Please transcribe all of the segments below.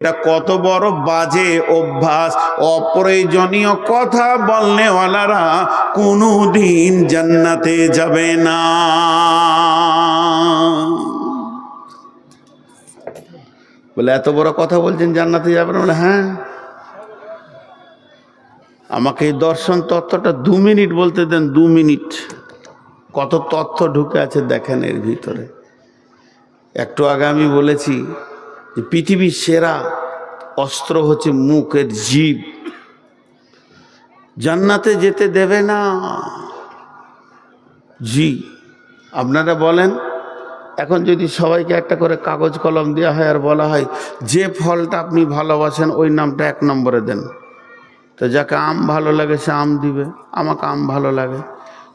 এটা কত বড় বাজে অভ্যাস, অপ্রয়োজনীয় কথা বলনেওয়ালারা কোনো দিন জান্নাতে যাবে না। বলে, এত বড় কথা বলছেন জান্নাতে যাবে না? বলে হ্যাঁ। আমাকে এই দর্শন তত্ত্বটা দু মিনিট বলতে দেন, দু মিনিট। কত তথ্য ঢুকে আছে দেখেন এর ভিতরে। একটু আগে আমি বলেছি যে পৃথিবীর সেরা অস্ত্র হচ্ছে মুখের জীব জান্নাতে যেতে দেবে না। জি, আপনারা বলেন, এখন যদি সবাইকে একটা করে কাগজ কলম দেওয়া হয় আর বলা হয়, যে ফলটা আপনি ভালোবাসেন ওই নামটা এক নম্বরে দেন। তো যাকে আম ভালো লাগে সে আম দিবে, আমাকে আম ভালো লাগে।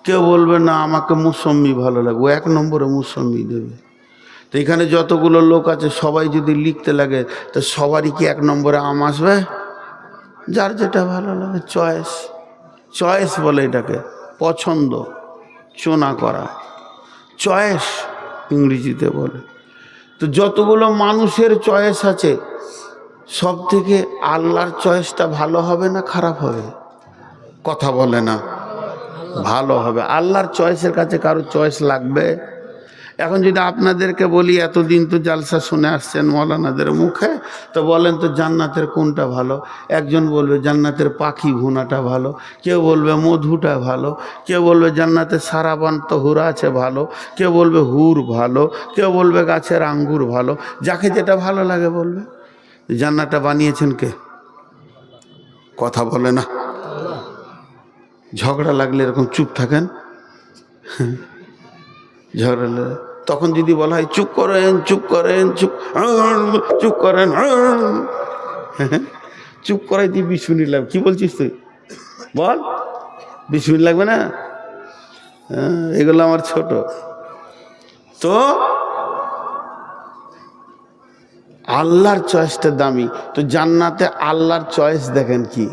কেউ বলবে, না, আমাকে মুসম্বি ভালো লাগে। ও এক নম্বরে মুসম্বি দেবে। তো এখানে যতগুলো লোক আছে, সবাই যদি লিখতে লাগে, তো সবারই কি এক নম্বরে আম আসবে? যার যেটা ভালো লাগে চয়েস চয়েস বলে এটাকে, পছন্দ, চোনা করা। চয়েস ইংরেজিতে বলে। তো যতগুলো মানুষের চয়েস আছে সব থেকে আল্লাহর চয়েসটা ভালো হবে না খারাপ হবে? কথা বলে না। ভালো হবে। আল্লাহর চয়েসের কাছে কারও চয়েস লাগবে? এখন যদি আপনাদেরকে বলি, এতদিন তো জালসা শুনে আসছেন মৌলানাদের মুখে, তো বলেন তো জান্নাতের কোনটা ভালো? একজন বলবে জান্নাতের পাখি ভুনাটা ভালো, কেউ বলবে মধুটা ভালো, কেউ বলবে জান্নাতের সারাবান তো হুরা আছে ভালো, কেউ বলবে হুর ভালো, কেউ বলবে গাছের আঙ্গুর ভালো, যাকে যেটা ভালো লাগে বলবে। জান্নাতটা বানিয়েছেন কে? কথা বলে না। ঝগড়া লাগলে এরকম চুপ থাকেন? লাগলে তখন যদি বলা হয় চুপ করেন চুপ করেন চুপ চুপ করেন চুপ করাই দিয়ে মিনিট লাগবে কী বলছিস তুই? বল। বিশ মিনিট লাগবে না? হ্যাঁ, এগুলো আমার ছোট। তো আল্লাহর চয়েসটা দামি। তো জান্নাতে আল্লাহর চয়েস দেখেন কি?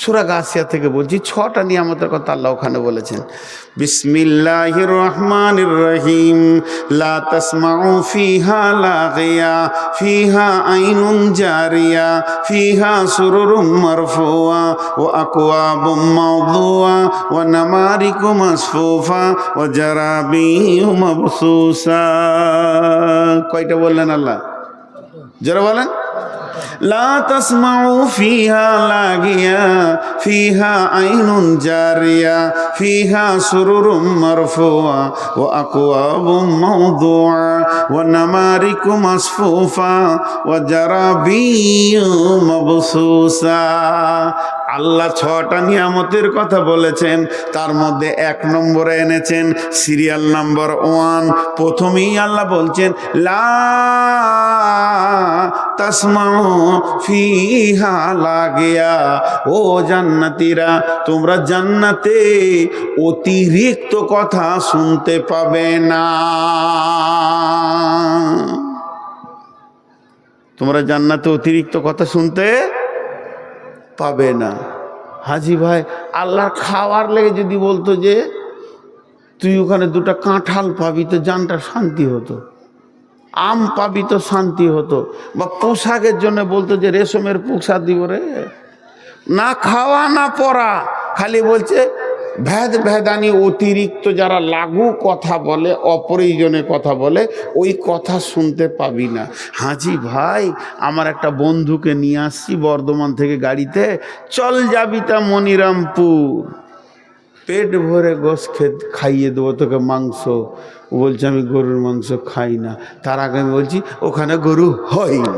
সুরা গাছিয়া থেকে বলছি, ছটা নিয়ামতের কথা আল্লাহ ওখানে বলেছেন। বিসমিল্লাহ রহমান রহিম লা তসমাউ ফিহা লাগিয়া, ফিহা আইনুন জারিয়া, ফিহা সুরুরুম মারফুয়া ও আকওয়াবুম মাওদুয়া ও নামারিকু মাসফুফা ও জারাবিউ মাবসুসা। কয়টা বললেন আল্লাহ? جرى بالن لا تسمعوا فيها لاغيا فيها عين جارية فيها سرر مرفوع وأقواب موضوع ونمارك مصفوفة وجرابي مبصوصة আল্লাহ ছটা নিয়ামতের কথা বলেছেন, তার মধ্যে এক নম্বরে এনেছেন সিরিয়াল নাম্বার ওয়ান। প্রথমেই আল্লাহ বলছেন, লা ফিহা লাগিয়া, ও জান্নাতীরা, তোমরা জান্নাতে অতিরিক্ত কথা শুনতে পাবে না। তোমরা জান্নাতে অতিরিক্ত কথা শুনতে পাবে না। হাজি ভাই, আল্লাহর খাওয়ার লেগে যদি বলতো যে, তুই ওখানে দুটা কাঁঠাল পাবি তো জানটা শান্তি হতো। আম পাবি তো শান্তি হতো। বা পোশাকের জন্য বলতো যে, রেশমের পোশাক দিব রে। না খাওয়া, না পরা খালি বলছে ভেদ ভেদানি অতিরিক্ত যারা লাগু কথা বলে, অপ্রয়োজনে কথা বলে, ওই কথা শুনতে পাবি না। হাজি ভাই, আমার একটা বন্ধুকে নিয়ে আসছি বর্ধমান থেকে গাড়িতে। চল যাবি তা মনিরামপুর। পেট ভরে গোস খেত খাইয়ে দেবো তোকে মাংস। ও বলছে, আমি গরুর মাংস খাই না। তার আগে আমি বলছি, ওখানে গরু হয় না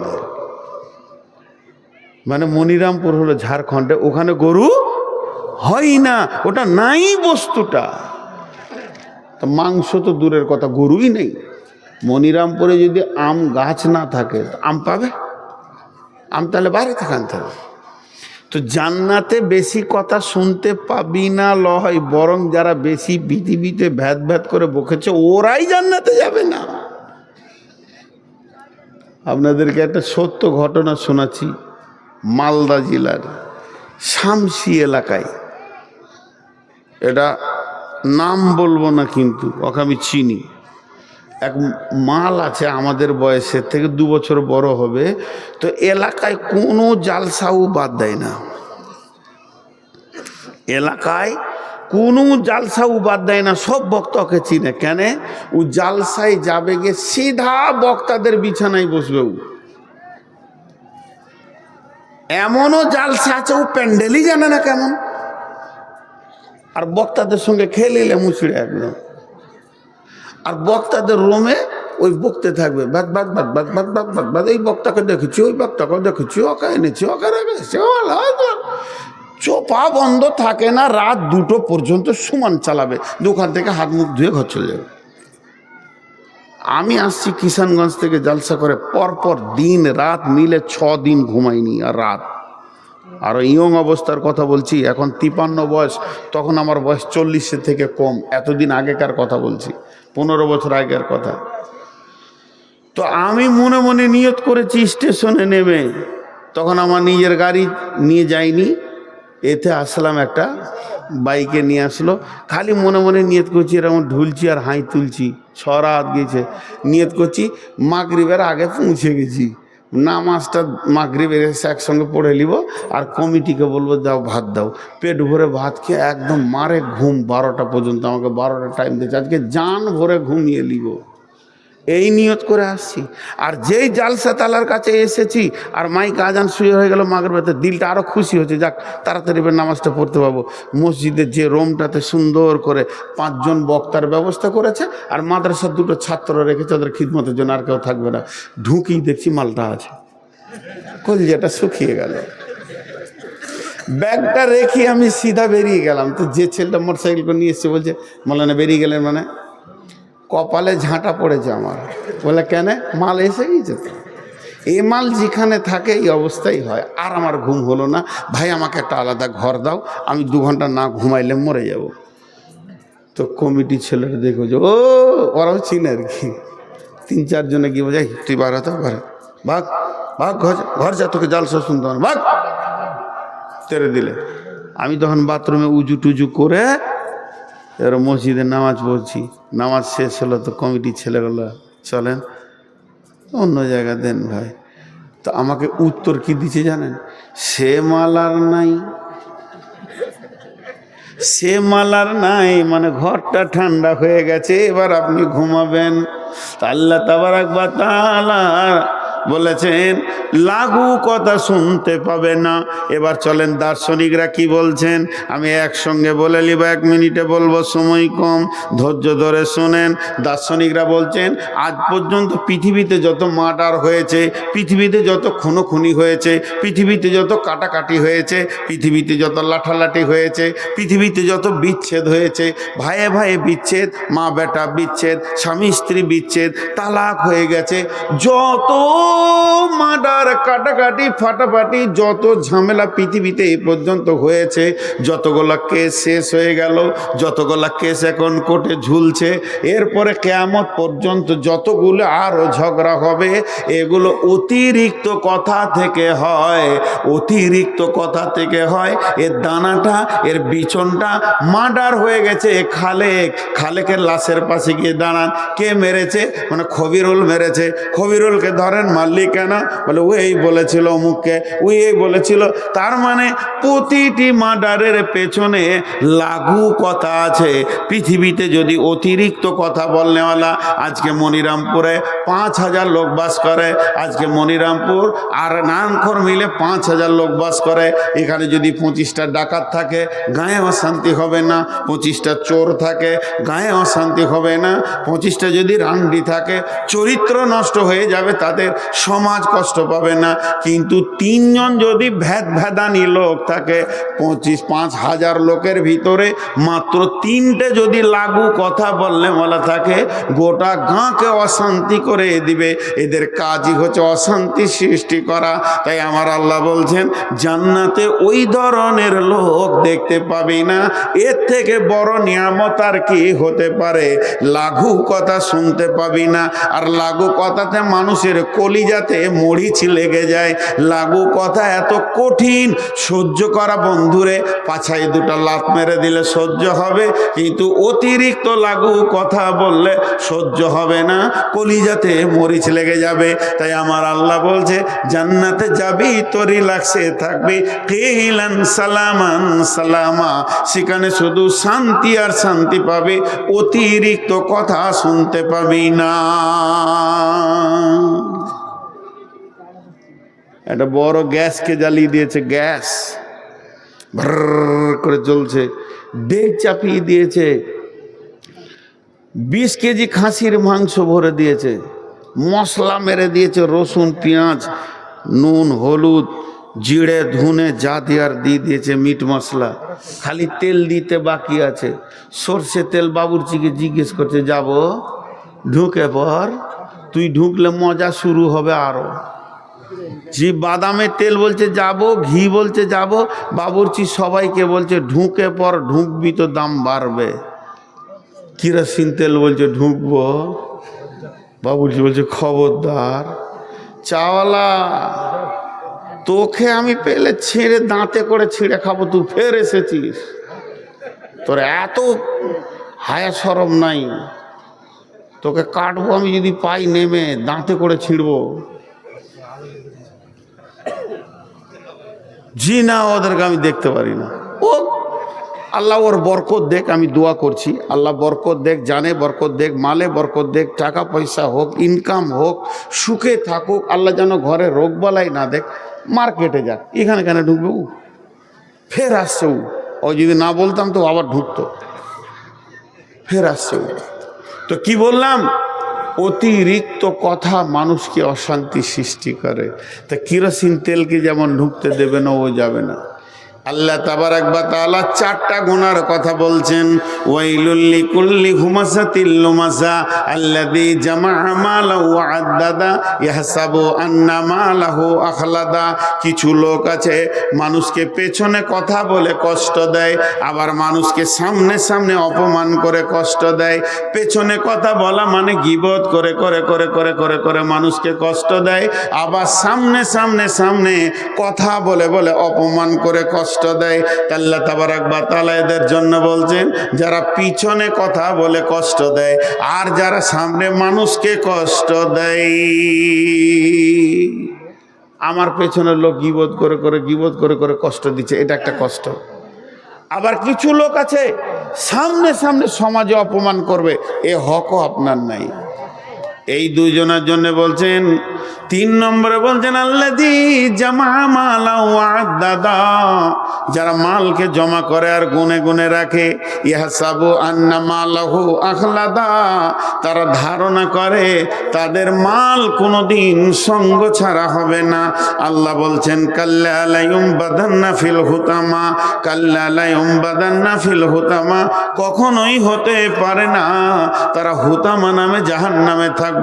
মানে মনিরামপুর হলো ঝাড়খণ্ডে, ওখানে গরু হয় না, ওটা নাই বস্তুটা। তো মাংস তো দূরের কথা, গরুই নেই। মনিরামপুরে যদি আম গাছ না থাকে আম পাবে? আম তাহলে বাইরে থেকে আনতে হবে। তো জান্নাতে বেশি কথা শুনতে পাবি না লয়, বরং যারা বেশি পৃথিবীতে ভ্যাদ ভ্যাদ করে বকেছে, ওরাই জান্নাতে যাবে না। আপনাদেরকে একটা সত্য ঘটনা শোনাচ্ছি, মালদা জেলার শামসি এলাকায়। এটা নাম বলব না কিন্তু, ওকে আমি চিনি। এক মাল আছে আমাদের বয়সের থেকে দু বছর বড় হবে, তো এলাকায় কোনো জালসাও বাদ দেয় না। এলাকায় কোনো জালসাও বাদ দেয় না, সব বক্তাকে চিনে। কেন? ও জালসায় যাবে গিয়ে সিধা বক্তাদের বিছানায় বসবে ও। এমনও জালসা আছে, ও প্যান্ডেলই জানে না কেমন। আর বক্তাদের সঙ্গে খেলিলে মুচড়ে একদম। আর বক্তাদের রোমে ওই বকতে থাকবে, বাদ বাদ বাদ বাদ বাদ বাদ বাদ বাদ, এই বক্তাকে দেখেছি, ওই বক্তাকে দেখেছি ওকে এনেছি ওকে রেখেছি চোপা বন্ধ থাকে না, রাত দুটো পর্যন্ত সমান চালাবে, দোকান থেকে হাত মুখ ধুয়ে ঘর চলে যাবে। আমি আসছি কিষানগঞ্জ থেকে জালসা করে, পরপর দিন, রাত মিলে ছ দিন ঘুমাইনি, আর রাত। আর ইয়ং অবস্থার কথা বলছি, এখন তিপান্ন বয়স, তখন আমার বয়স চল্লিশের থেকে কম, এতদিন আগেকার কথা বলছি, পনেরো বছর আগের কথা। তো আমি মনে মনে নিয়ত করেছি স্টেশনে নেমে, তখন আমার নিজের গাড়ি নিয়ে যাইনি, এতে আসলাম একটা বাইকে নিয়ে আসলো, খালি মনে মনে নিয়ত করছি এরকম ঢুলছি আর হাই তুলছি ছরাত গেছে, নিয়ত করছি মাগরিবের আগে পৌঁছে গেছি। নামাজটা মাগরিবের এসে একসঙ্গে পড়ে নিব, আর কমিটিকে বলব, দাও ভাত দাও। পেট ভরে ভাত খেয়ে একদম মারে ঘুম বারোটা পর্যন্ত, আমাকে বারোটা টাইম দিয়েছে। আজকে জান ভরে ঘুমিয়ে নিব। এই নিয়ত করে আসছি। আর যেই জালসা তালার কাছে এসেছি, আর মাইক আজান শুয়ে হয়ে গেল মাগের বেতে দিলটা আরও খুশি হচ্ছে যাক, তাড়াতাড়ি নামাজটা পড়তে পাবো মসজিদের যে রোমটাতে সুন্দর করে পাঁচজন বক্তার ব্যবস্থা করেছে, আর মাদ্রাসার দুটো ছাত্র রেখেছে, ওদের খিদমতের জন্য আর কেউ থাকবে না। ঢুকি দেখছি মালটা আছে। কলজাটা শুকিয়ে গেল। ব্যাগটা রেখে আমি সিধা বেরিয়ে গেলাম। তো যে ছেলেটা মোটর সাইকেল করে নিয়ে এসছে বলছে, মালানা, বেরিয়ে গেলেন মানে? কপালে ঝাঁটা পড়েছে আমার। বলে কেন? মাল এসে গেছে তো এই মাল যেখানে থাকে এই অবস্থাই হয়। আর আমার ঘুম হলো না। ভাই আমাকে একটা আলাদা ঘর দাও। আমি দু ঘণ্টা না ঘুমাইলে মরে যাব। তো কমিটি ছেলেরা দেখো যে ও ওরাও চিনে আর কি। তিন চারজনে গিয়ে বোঝাই তুই বার হতো হ। ভাগ ভাগ ঘর ঘর যা তোকে জালসা শুনতে না, ভাগ। তেরে দিলে। আমি তখন বাথরুমে উজু টুজু করে এবার মসজিদে নামাজ পড়ছি। নামাজ শেষ হলো তো কমিটির ছেলেগুলো চলেন, অন্য জায়গা দেন ভাই। তো আমাকে উত্তর কি দিচ্ছে জানেন? সে মালার নাই। সে মালার নাই মানে ঘরটা ঠান্ডা হয়ে গেছে, এবার আপনি ঘুমাবেন। আল্লাহ তাবারাক বা তাআলা বলেছেন, লাগু কথা শুনতে পাবে না। এবার চলেন দার্শনিকরা কি বলছেন? আমি একসঙ্গে বলে নিব, এক মিনিটে বলব, সময় কম, ধৈর্য ধরে শোনেন। দার্শনিকরা বলছেন, আজ পর্যন্ত পৃথিবীতে যত মার্ডার হয়েছে, পৃথিবীতে যত খুনোখুনি হয়েছে, পৃথিবীতে যত কাটাকাটি হয়েছে, পৃথিবীতে যত লাঠালাঠি হয়েছে, পৃথিবীতে যত বিচ্ছেদ হয়েছে, ভাইয়ে ভাইয়ে বিচ্ছেদ মা বেটা বিচ্ছেদ স্বামী স্ত্রী বিচ্ছেদ, তালাক হয়ে গেছে, যত মার্ডার কাটাকাটি, ফাটাফাটি যত ঝামেলা পৃথিবীতে এই পর্যন্ত হয়েছে, যতগুলা কেস শেষ হয়ে গেল, যতগুলা কেস এখন কোর্টে ঝুলছে, এরপরে কেয়ামত পর্যন্ত যতগুলো আরও ঝগড়া হবে, এগুলো অতিরিক্ত কথা থেকে হয়, অতিরিক্ত কথা থেকে হয়, এর দানাটা, এর বিছনটা মার্ডার হয়ে গেছে খালেক, খালেকের লাশের পাশে গিয়ে দাঁড়ান, কে মেরেছে? মানে খবিরুল মেরেছে, খবিরুলকে ধরেন মারলি কেন? বলে ও এই বলেছিল অমুককে, ওই এই বলেছিল। তার মানে প্রতিটি মার্ডারের পেছনে লাগু কথা আছে। পৃথিবীতে যদি অতিরিক্ত কথা বলনেওয়ালা আজকে মনিরামপুরে পাঁচ হাজার লোক বাস করে। আজকে মনিরামপুর আর নানখর মিলে পাঁচ হাজার লোক বাস করে। এখানে যদি পঁচিশটা ডাকাত থাকে, গায়ে অশান্তি হবে না। পঁচিশটা চোর থাকে, গায়ে অশান্তি হবে না। পঁচিশটা যদি রান্ডি থাকে, চরিত্র নষ্ট হয়ে যাবে, তাদের সমাজ কষ্ট পাবে না। কিন্তু তিনজন যদি ভেদ ভেদানি লোক থাকে, পঁচিশ, পাঁচ হাজার লোকের ভিতরে মাত্র তিনটে যদি লাগু কথা বললে বলা থাকে, গোটা গাঁকে অশান্তি করে দিবে। এদের কাজই হচ্ছে অশান্তি সৃষ্টি করা। তাই আমার আল্লাহ বলছেন, জান্নাতে ওই ধরনের লোক দেখতে পাবি না। এর থেকে বড় নিয়ামত আর কি হতে পারে? লাঘু কথা শুনতে পাবি না। আর লাগু কথাতে মানুষের কলিজাতে মরিচি লেগে যায়। লাগু কথা এত কঠিন, সহ্য করা বন্ধুরে, পাছায় দুটো লাত মেরে দিলে সহ্য হবে। কিন্তু অতিরিক্ত লাগু কথা বললে সহ্য হবে না। কলিজাতে মরিচ লেগে যাবে। তাই আমার আল্লাহ বলছে, জান্নাতে যাবি, তোরই লাগছে, থাকবি। কেহিলান সালামান সালামা, সেখানে শুধু শান্তি আর শান্তি পাবে, অতিরিক্ত কথা শুনতে পাবি না। একটা বড় গ্যাসকে জ্বালিয়ে দিয়েছে, গ্যাস। ভ্রর করে চলছে ডেক চাপিয়ে দিয়েছে। বিশ কেজি খাসির মাংস ভরে দিয়েছে। মশলা মেরে দিয়েছে, রসুন, পেঁয়াজ, নুন, হলুদ জিড়ে ধুনে, যা দেওয়ার দিয়ে দিয়েছে মিট মশলা। খালি তেল দিতে বাকি আছে। সর্ষে তেল বাবুরচিকে জিজ্ঞেস করছে, যাব? ঢুকে পর? তুই ঢুকলে মজা শুরু হবে আরও যে বাদামের তেল বলছে, যাব, ঘি বলছে, যাব। বাবুরচি সবাইকে বলছে, ঢুকে পর ঢুকবি তো দাম বাড়বে। কিরোসিন তেল বলছে, ঢুকবো। বাবুর্চি বলছে, খবরদার, চাওয়ালা, তোকে আমি পেলে ছিঁড়ে দাঁতে করে ছিঁড়ে খাব, তুই ফের এসেছিস। তোর এত হায়া সরম নাই। তোকে কাটবো আমি যদি পাই নেমে, দাঁতে করে ছিঁড়বো। জি না ওদেরকে আমি দেখতে পারি না। আল্লাহ ওর বরকত দেখ, আমি দোয়া করছি। আল্লাহ বরকত দেখ, জানে বরকত দেখ, মালে বরকত দেখ, টাকা পয়সা হোক ইনকাম হোক, সুখে থাকুক, আল্লাহ যেন ঘরে রোগ বালাই না দেখ, মার্কেটে যাক। এখানে কেন ঢুকবে উ ফের আসছে উ ও যদি না বলতাম তো আবার ঢুকতো। ফের আসছে উ তো কি বললাম? অতিরিক্ত কথা মানুষকে অশান্তি সৃষ্টি করে। তা কিরোসিন তেলকে যেমন ঢুকতে দেবে না, ও যাবে না। আল্লাহ তাবারাক বা তাআলা চারটা গুনার কথা বলছেন। ওয়াইলুল্লি কুল্লি হুমাসাতিল লুমাসা আল্লাযী জামাআ মালাহু ওয়া আদ্দাদা ইয়াহসাবু আন্না মালাহু আখলাদা। কিছু লোক আছে, মানুষকে পেছনে কথা বলে কষ্ট দেয়, আবার মানুষকে সামনে সামনে অপমান করে কষ্ট দেয়। পেছনে কথা বলা মানে গিবত করে করে করে করে করে করে মানুষকে কষ্ট দেয়, আবার সামনে সামনে সামনে কথা বলে বলে অপমান করে কষ্ট দেয়। আল্লাহ তাবারাক বা তাআলা এদের জন্য বলছেন, যারা পিছনে কথা বলে কষ্ট দেয়, আর যারা সামনে মানুষকে কষ্ট দেয়। আমার পেছনের লোক গিবোধ করে করে গিবোধ করে করে কষ্ট দিচ্ছে, এটা একটা কষ্ট। আবার কিছু লোক আছে, সামনে সামনে সমাজে অপমান করবে, এ হকও আপনার নাই। এই দুইজনের জন্য বলছেন, তিন নম্বরে বলছেন আল্লাদি জামা মালা দাদা। যারা মালকে জমা করে আর গুনে গুনে রাখে ইহাসাবু আন্না মালাহু আখলাদা। তারা ধারণা করে, তাদের মাল কোনো দিন সঙ্গ ছাড়া হবে না। আল্লাহ বলছেন, কাল্লা আলাইম বাদান্না ফিল হুতামা। কাল্লা আলাইম বাদান্না ফিল হুতামা। কখনোই হতে পারে না। তারা হুতামা নামে জাহান নামে থাকবে।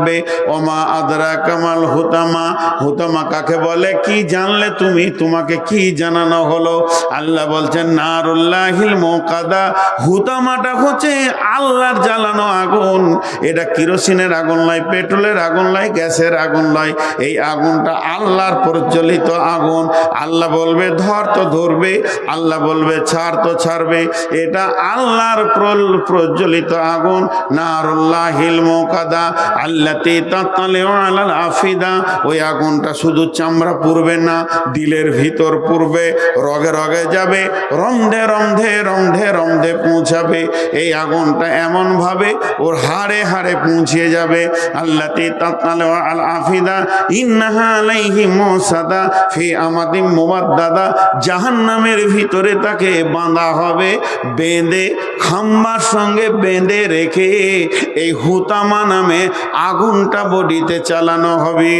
ওমা আদরা কামাল হুতামা। হুতামা কাকে বলে? কি জানলে তুমি? তোমাকে কি জানানো হলো? আল্লাহ বলছেন, নারুল্লাহিল মোকাদা। হুতামাটা হচ্ছে আল্লাহর জ্বালানো আগুন। এটা কিরোসিনের আগুন নয়, পেট্রোলের আগুন নয়, গ্যাসের আগুন নয়। এই আগুনটা আল্লাহর প্রজ্বলিত আগুন। আল্লাহ বলবে, ধর তো ধরবে। আল্লাহ বলবে, ছাড় তো ছাড়বে। এটা আল্লাহর প্রজ্বলিত আগুন। নারুল্লাহিল মোকাদা। আল্লাতে তাতালে আলাল আফিদা। ওই আগুনটা শুধু চামড়া পুড়বে না, দিলের ভিতর পুড়বে, রগে রগে যাবে রন্ধে রন্ধে রন্ধে রন্ধে পৌঁছাবে, এই আগুনটা এমনভাবে ওর হাড়ে হাড়ে পৌঁছে যাবে। আল্লাতে তাতালে আল আফিদা, ইন্নাহা আলাইহি মোসাদা, ফি আমাদিম মুবাদ্দাদা জাহান্নামের ভিতরে তাকে বাঁধা হবে, বেঁধে, খাম্বার সঙ্গে বেঁধে রেখে এই হুতামা নামে আগুনটা বডিতে চালানো হবে।